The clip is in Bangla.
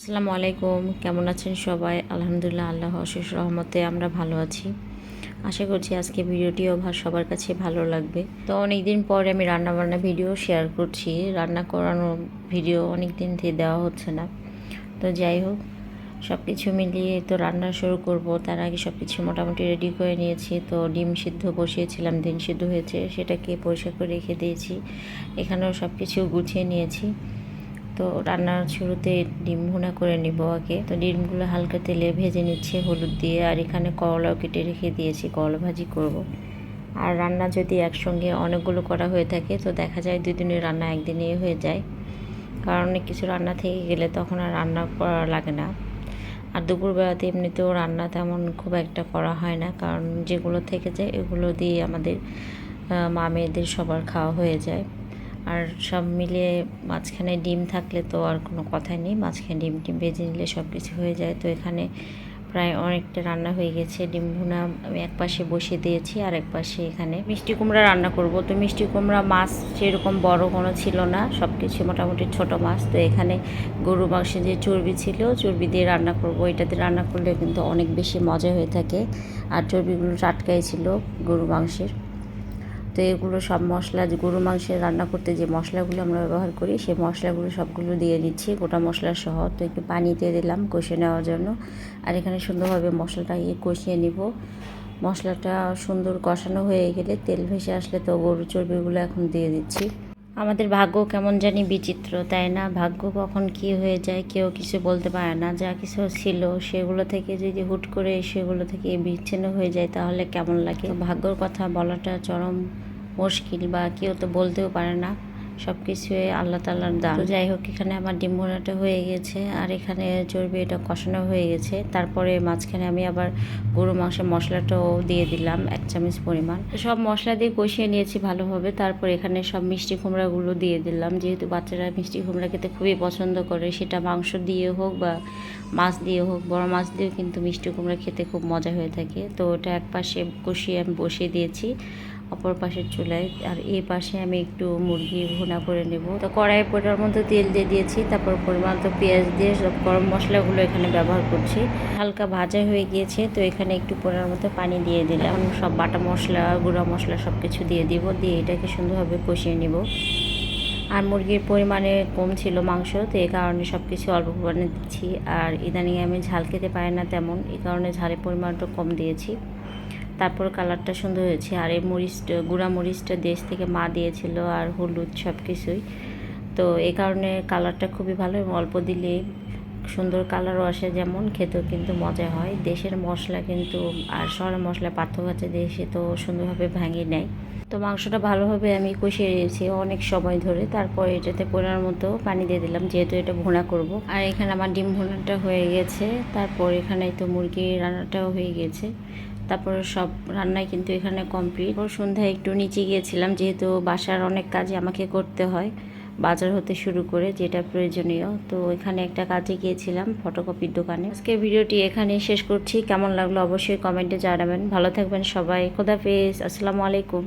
আসসালামু আলাইকুম। কেমন আছেন সবাই? আলহামদুলিল্লাহ আল্লাহ অশেষ রহমতে আমরা ভালো আছি। আশা করছি আজকে ভিডিওটিও সবার কাছে ভালো লাগবে। তো অনেক দিন পরে আমি রান্না বান্না ভিডিও শেয়ার করছি। রান্না করানো ভিডিও অনেক দিন থেকে দেওয়া হচ্ছে না। তো যাই হোক সব কিছু মিলিয়ে তো রান্না শুরু করব। তার আগে সব কিছু মোটামুটি রেডি করে নিয়েছি। তো ডিম সিদ্ধ বসিয়েছিলাম ডিম সিদ্ধ হয়েছে, সেটাকে পরিষ্কার করে রেখে দিয়েছি। এখানেও সব কিছু গুছিয়ে নিয়েছি। তো রান্নার শুরুতে ডিম ভুনা করে নিব আগে। তো ডিমগুলো হালকা তেলে ভেজে নিচ্ছে, হলুদ দিয়ে, আর এখানে করলাও কেটে রেখে দিয়েছি, করলা ভাজি করব। আর রান্না যদি একসঙ্গে অনেকগুলো করা হয়ে থাকে, তো দেখা যায় দুই দিনের রান্না একদিনে হয়ে যায়। কারণ কিছু রান্না থেকে গেলে তখন আর রান্না করা লাগে না। আর দুপুরবেলাতে এমনিতেও রান্না তেমন খুব একটা করা হয় না, কারণ যেগুলো থেকে যায় এগুলো দিয়ে আমাদের মা মেয়েদের সবার খাওয়া হয়ে যায়। আর সব মিলিয়ে মাঝখানে ডিম থাকলে তো আর কোনো কথাই নেই। মাঝখানে ডিম টিম ভেজে নিলে সব কিছু হয়ে যায়। তো এখানে প্রায় অনেকটা রান্না হয়ে গেছে। ডিম ভুনা আমি এক পাশে বসিয়ে দিয়েছি আর এক পাশে এখানে মিষ্টি কুমড়া রান্না করব। তো মিষ্টি কুমড়া মাছ সেরকম বড় কোনো ছিল না। সব কিছু মোটামুটি ছোট মাছ। তো এখানে গরু মাংসে যে চর্বি ছিল, চর্বি দিয়ে রান্না করব। এটাতে রান্না করলে কিন্তু অনেক বেশি মজা হয়ে থাকে। আর চর্বিগুলো টাটকাই ছিল গরু মাংসের। তো এগুলো সব মশলা গরু মাংসের রান্না করতে যে মশলাগুলো আমরা ব্যবহার করি, সেই মশলাগুলো সবগুলো দিয়ে দিচ্ছি গোটা মশলা সহ তো একটু পানি দিয়ে দিলাম কষে নেওয়ার জন্য। আর এখানে সুন্দরভাবে মশলাটা ইয়ে কষিয়ে নিব। মশলাটা সুন্দর কষানো হয়ে গেলে তেল ভেসে আসলে তো গরু চর্বিগুলো এখন দিয়ে দিচ্ছি। আমাদের ভাগ্য কেমন জানি বিচিত্র, তাই না? ভাগ্য কখন কি হয়ে যায় কেউ কিছু বলতে পারে না। যা কিছু ছিল সেগুলো থেকে যদি হুট করে সেগুলো থেকে বিচ্ছিন্ন হয়ে যায় তাহলে কেমন লাগে? ভাগ্যর কথা বলাটা চরম মুশকিল বা কেউ তো বলতেও পারে না। সব কিছুই আল্লাহ তাল্লার দান। যাই হোক, এখানে আমার ডিম ভুনাটা হয়ে গেছে আর এখানে চর্বি এটা কষানো হয়ে গেছে। তারপরে মাঝখানে আমি আবার গরু মাংসের মশলাটাও দিয়ে দিলাম, এক চামচ পরিমাণ। সব মশলা দিয়ে কষিয়ে নিয়েছি ভালোভাবে। তারপর এখানে সব মিষ্টি কুমড়াগুলো দিয়ে দিলাম। যেহেতু বাচ্চারা মিষ্টি কুমড়া খেতে খুবই পছন্দ করে, সেটা মাংস দিয়ে হোক বা মাছ দিয়ে হোক, বড় মাছ দিয়েও কিন্তু মিষ্টি কুমড়া খেতে খুব মজা হয়ে থাকে। তো ওটা এক পাশে কষিয়ে আমি বসিয়ে দিয়েছি। অপর পাশের চুলায়। আর এই পাশে আমি একটু মুরগি ভুনা করে নেব। তো কড়াই পোটার মধ্যে তেল দিয়ে দিয়েছি, তারপর পরিমাণ তো পেঁয়াজ দিয়ে সব গরম মশলাগুলো এখানে ব্যবহার করছি। হালকা ভাজা হয়ে গিয়েছে, তো এখানে একটু পোড়ার মতো পানি দিয়ে দিলাম। সব বাটা মশলা, গুঁড়া মশলা সব কিছু দিয়ে দিব, দিয়ে এটাকে সুন্দরভাবে কষিয়ে নেব। আর মুরগির পরিমাণে কম ছিল মাংস, তো এই কারণে সব কিছু অল্প পরিমাণে দিচ্ছি। আর ইদানিং আমি ঝাল খেতে পারি না তেমন এই কারণে ঝালের পরিমাণটা কম দিয়েছি। তারপর কালারটা সুন্দর হয়েছে। আর এই মরিচটা, গুঁড়া মরিচটা দেশ থেকে মা দিয়েছিল আর হলুদ সব কিছুই তো এই কারণে কালারটা খুবই ভালো এবং অল্প দিলে সুন্দর কালারও আসে যেমন, খেতেও কিন্তু মজা হয়। দেশের মশলা কিন্তু, আর শহরের মশলা পার্থক্য আছে দেশে তো সুন্দরভাবে ভাঙিয়ে নেয় তো মাংসটা ভালোভাবে আমি কষিয়ে নিয়েছি অনেক সময় ধরে। তারপর এটাতে পোড়ার মতো পানি দিয়ে দিলাম, যেহেতু এটা ভুনা করব। আর এখানে আমার ডিম ভুনাটা হয়ে গেছে। তারপর এখানে তো মুরগির রান্নাটাও হয়ে গেছে। তারপরে সব রান্নাই কিন্তু এখানে কমপ্লিট ওর সন্ধ্যায় একটু নিচে গিয়েছিলাম, যেহেতু বাসার অনেক কাজই আমাকে করতে হয়, বাজার হতে শুরু করে যেটা প্রয়োজনীয়। তো এখানে একটা কাজে গিয়েছিলাম ফটোকপির দোকানে। আজকে ভিডিওটি এখানে শেষ করছি। কেমন লাগল অবশ্যই কমেন্টে জানাবেন। ভালো থাকবেন সবাই। খোদাফিজ আসসালামু আলাইকুম।